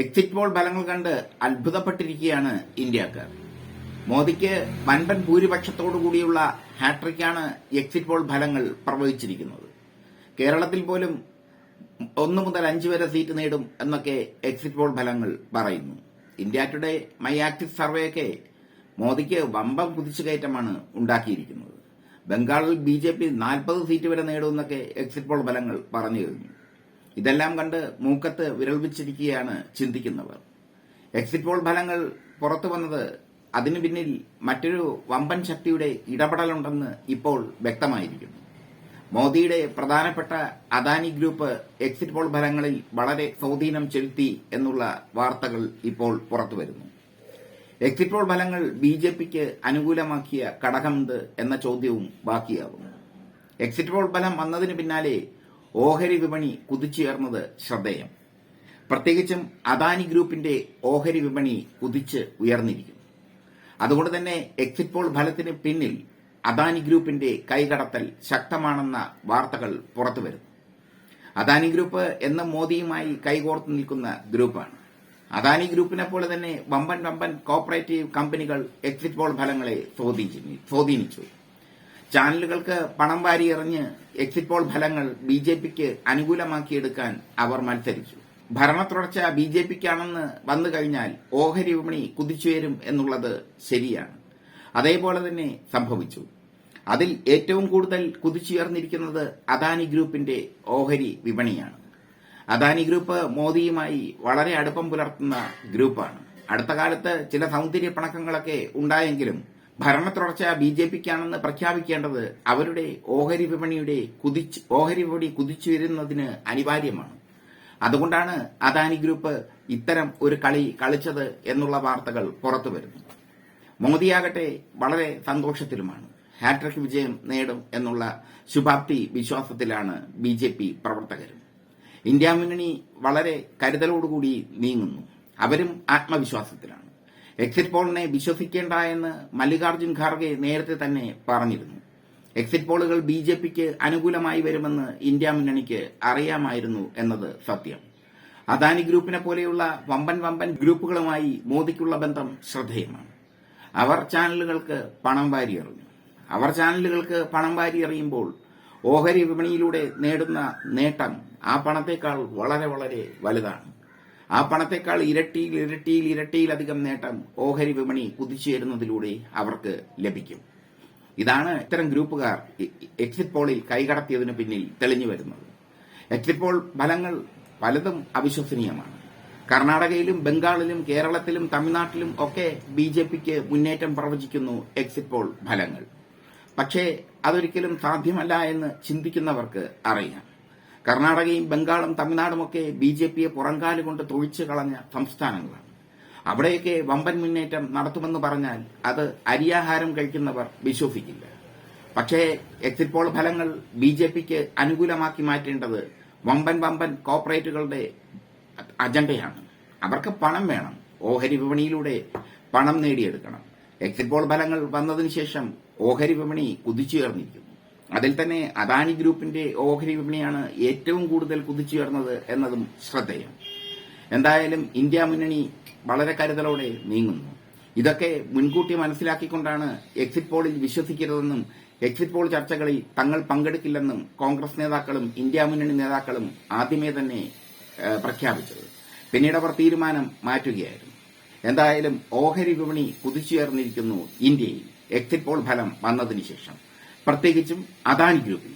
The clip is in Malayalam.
എക്സിറ്റ് പോൾ ഫലങ്ങൾ കണ്ട് അത്ഭുതപ്പെട്ടിരിക്കുകയാണ് ഇന്ത്യക്കാർ. മോദിക്ക് വൻപൻ ഭൂരിപക്ഷത്തോടുകൂടിയുള്ള ഹാട്രിക്കാണ് എക്സിറ്റ് പോൾ ഫലങ്ങൾ പ്രവചിച്ചിരിക്കുന്നത് കേരളത്തിൽ പോലും ഒന്ന് മുതൽ അഞ്ച് വരെ സീറ്റ് നേടും എന്നൊക്കെ എക്സിറ്റ് പോൾ ഫലങ്ങൾ പറയുന്നു. ഇന്ത്യ ടുഡേ മൈ ആക്ടിവ് സർവേയൊക്കെ മോദിക്ക് വമ്പം കുതിച്ചുകയറ്റമാണ് ഉണ്ടാക്കിയിരിക്കുന്നത്. ബംഗാളിൽ ബി ജെ പി നാൽപ്പത് സീറ്റ് വരെ നേടുമെന്നൊക്കെ എക്സിറ്റ് പോൾ ഫലങ്ങൾ പറഞ്ഞു കഴിഞ്ഞു. ഇതെല്ലാം കണ്ട് മൂക്കത്ത് വിരൽ വെച്ചിരിക്കുകയാണ് ചിന്തിക്കുന്നവർ. എക്സിറ്റ് പോൾ ഫലങ്ങൾ പുറത്തു വന്നത് അതിനു പിന്നിൽ മറ്റൊരു വമ്പൻ ശക്തിയുടെ ഇടപെടലുണ്ടെന്ന് ഇപ്പോൾ വ്യക്തമായിരിക്കുന്നു. മോദിയുടെ പ്രധാനപ്പെട്ട അദാനി ഗ്രൂപ്പ് എക്സിറ്റ് പോൾ ഫലങ്ങളിൽ വളരെ സ്വാധീനം ചെലുത്തി എന്നുള്ള വാർത്തകൾ ഇപ്പോൾ പുറത്തുവരുന്നു എക്സിറ്റ് പോൾ ഫലങ്ങൾ ബി ജെ പിക്ക് അനുകൂലമാക്കിയ ഘടകമുണ്ട് എന്ന ചോദ്യവും ബാക്കിയാകുന്നു എക്സിറ്റ് പോൾ ഫലം വന്നതിന് പിന്നാലെ ഓഹരി വിപണി കുതിച്ചുയർന്നത് ശ്രദ്ധേയം. പ്രത്യേകിച്ചും അദാനി ഗ്രൂപ്പിന്റെ ഓഹരി വിപണി കുതിച്ച് ഉയർന്നിരിക്കുന്നു അതുകൊണ്ട് തന്നെ എക്സിറ്റ് പോൾ ഫലത്തിന് പിന്നിൽ അദാനി ഗ്രൂപ്പിന്റെ കൈകടത്തൽ ശക്തമാണെന്ന വാർത്തകൾ പുറത്തുവരുന്നു. അദാനി ഗ്രൂപ്പ് എന്നും മോദിയുമായി കൈകോർത്ത് നിൽക്കുന്ന ഗ്രൂപ്പാണ്. അദാനി ഗ്രൂപ്പിനെ പോലെ തന്നെ വമ്പൻ വമ്പൻ കോപ്പറേറ്റീവ് കമ്പനികൾ എക്സിറ്റ് പോൾ ഫലങ്ങളെ സ്വാധീനിച്ചു. ചാനലുകൾക്ക് പണം വാരി എറിഞ്ഞ് എക്സിറ്റ് പോൾ ഫലങ്ങൾ ബി ജെ പിക്ക് അനുകൂലമാക്കിയെടുക്കാൻ അവർ മത്സരിച്ചു. ഭരണ തുടർച്ച ബി ജെ പിക്കാണെന്ന് വന്നു കഴിഞ്ഞാൽ ഓഹരി വിപണി കുതിച്ചുയരും എന്നുള്ളത് ശരിയാണ്. അതേപോലെ തന്നെ സംഭവിച്ചു. അതിൽ ഏറ്റവും കൂടുതൽ കുതിച്ചുയർന്നിരിക്കുന്നത് അദാനി ഗ്രൂപ്പിന്റെ ഓഹരി വിപണിയാണ്. അദാനി ഗ്രൂപ്പ് മോദിയുമായി വളരെ അടുപ്പം പുലർത്തുന്ന ഗ്രൂപ്പാണ്. അടുത്ത കാലത്ത് ചില സൗന്ദര്യ പണക്കങ്ങളൊക്കെ ഉണ്ടായെങ്കിലും ഭരണ തുടർച്ച ബി ജെ പിക്കാണെന്ന് പ്രഖ്യാപിക്കേണ്ടത് അവരുടെ ഓഹരി വിപണിയുടെ കുതിച്ച് ഓഹരി വിപണി കുതിച്ചുയരുന്നതിന് അനിവാര്യമാണ്. അതുകൊണ്ടാണ് അദാനി ഗ്രൂപ്പ് ഇത്തരം ഒരു കളി കളിച്ചത് എന്നുള്ള വാർത്തകൾ പുറത്തുവരുന്നു മോദിയാകട്ടെ വളരെ സന്തോഷത്തിലുമാണ്. ഹാട്രിക് വിജയം നേടും എന്നുള്ള ശുഭാപ്തി വിശ്വാസത്തിലാണ് ബി ജെ പി പ്രവർത്തകരും. ഇന്ത്യ മുന്നണി വളരെ കരുതലോടുകൂടി നീങ്ങുന്നു. അവരും ആത്മവിശ്വാസത്തിലാണ്. എക്സിറ്റ് പോളിനെ വിശ്വസിക്കേണ്ട എന്ന് മല്ലികാർജുൻ ഖാർഗെ നേരത്തെ തന്നെ പറഞ്ഞിരുന്നു. എക്സിറ്റ് പോളുകൾ ബി ജെ പിക്ക് അനുകൂലമായി വരുമെന്ന് ഇന്ത്യ മുന്നണിക്ക് അറിയാമായിരുന്നു എന്നത് സത്യം. അദാനി ഗ്രൂപ്പിനെ പോലെയുള്ള വമ്പൻ വമ്പൻ ഗ്രൂപ്പുകളുമായി മോദിക്കുള്ള ബന്ധം ശ്രദ്ധേയമാണ്. അവർ ചാനലുകൾക്ക് പണം വാരി എറിഞ്ഞു അവർ ചാനലുകൾക്ക് പണം വാരി എറിയുമ്പോൾ ഓഹരി വിപണിയിലൂടെ നേടുന്ന നേട്ടം ആ പണത്തേക്കാൾ വളരെ വളരെ വലുതാണ്. ആ പണത്തെക്കാൾ ഇരട്ടിയിൽ ഇരട്ടിയിൽ ഇരട്ടിയിലധികം നേട്ടം ഓഹരി വിപണി കുതിച്ചുയരുന്നതിലൂടെ അവർക്ക് ലഭിക്കും. ഇതാണ് ഇത്തരം ഗ്രൂപ്പുകാർ എക്സിറ്റ് പോളിൽ കൈകടത്തിയതിന് പിന്നിൽ തെളിഞ്ഞു വരുന്നത്. എക്സിറ്റ് പോൾ ഫലങ്ങൾ പലതും അവിശ്വസനീയമാണ്. കർണാടകയിലും ബംഗാളിലും കേരളത്തിലും തമിഴ്നാട്ടിലും ഒക്കെ ബി ജെ പിക്ക് മുന്നേറ്റം പ്രവചിക്കുന്നു എക്സിറ്റ് പോൾ ഫലങ്ങൾ. പക്ഷേ അതൊരിക്കലും സാധ്യമല്ല എന്ന് ചിന്തിക്കുന്നവർക്ക് അറിയാം. കർണാടകയും ബംഗാളും തമിഴ്നാടുമൊക്കെ ബി ജെ പിയെ പുറങ്കാലുകൊണ്ട് തൊഴിച്ചു കളഞ്ഞ സംസ്ഥാനങ്ങളാണ്. അവിടെയൊക്കെ വമ്പൻ മുന്നേറ്റം നടത്തുമെന്ന് പറഞ്ഞാൽ അത് അരിയാഹാരം കഴിക്കുന്നവർ വിശ്വസിക്കില്ല. പക്ഷേ എക്സിറ്റ് പോൾ ഫലങ്ങൾ ബി ജെ പിക്ക് അനുകൂലമാക്കി മാറ്റേണ്ടത് വമ്പൻ വമ്പൻ കോർപ്പറേറ്റുകളുടെ അജണ്ടയാണ്. അവർക്ക് പണം വേണം. ഓഹരി വിപണിയിലൂടെ പണം നേടിയെടുക്കണം. എക്സിറ്റ് പോൾ ഫലങ്ങൾ വന്നതിന് ശേഷം ഓഹരി വിപണി കുതിച്ചുയർന്നിരിക്കുന്നു. അതിൽ തന്നെ അദാനി ഗ്രൂപ്പിന്റെ ഓഹരി വിപണിയാണ് ഏറ്റവും കൂടുതൽ കുതിച്ചുയർന്നത് എന്നതും ശ്രദ്ധേയം. എന്തായാലും ഇന്ത്യ മുന്നണി വളരെ കരുതലോടെ നീങ്ങുന്നു. ഇതൊക്കെ മുൻകൂട്ടി മനസ്സിലാക്കിക്കൊണ്ടാണ് എക്സിറ്റ് പോളിൽ വിശ്വസിക്കരുതെന്നും എക്സിറ്റ് പോൾ ചർച്ചകളിൽ തങ്ങൾ പങ്കെടുക്കില്ലെന്നും കോൺഗ്രസ് നേതാക്കളും ഇന്ത്യ മുന്നണി നേതാക്കളും ആദ്യമേ തന്നെ പ്രഖ്യാപിച്ചത്. പിന്നീട് അവർ തീരുമാനം മാറ്റുകയായിരുന്നു. എന്തായാലും ഓഹരി വിപണി കുതിച്ചുയർന്നിരിക്കുന്നു ഇന്ത്യയിൽ. എക്സിറ്റ് പോൾ ഫലം വന്നതിന് ശേഷം. പ്രത്യേകിച്ചും അദാനി ഗ്രൂപ്പിൽ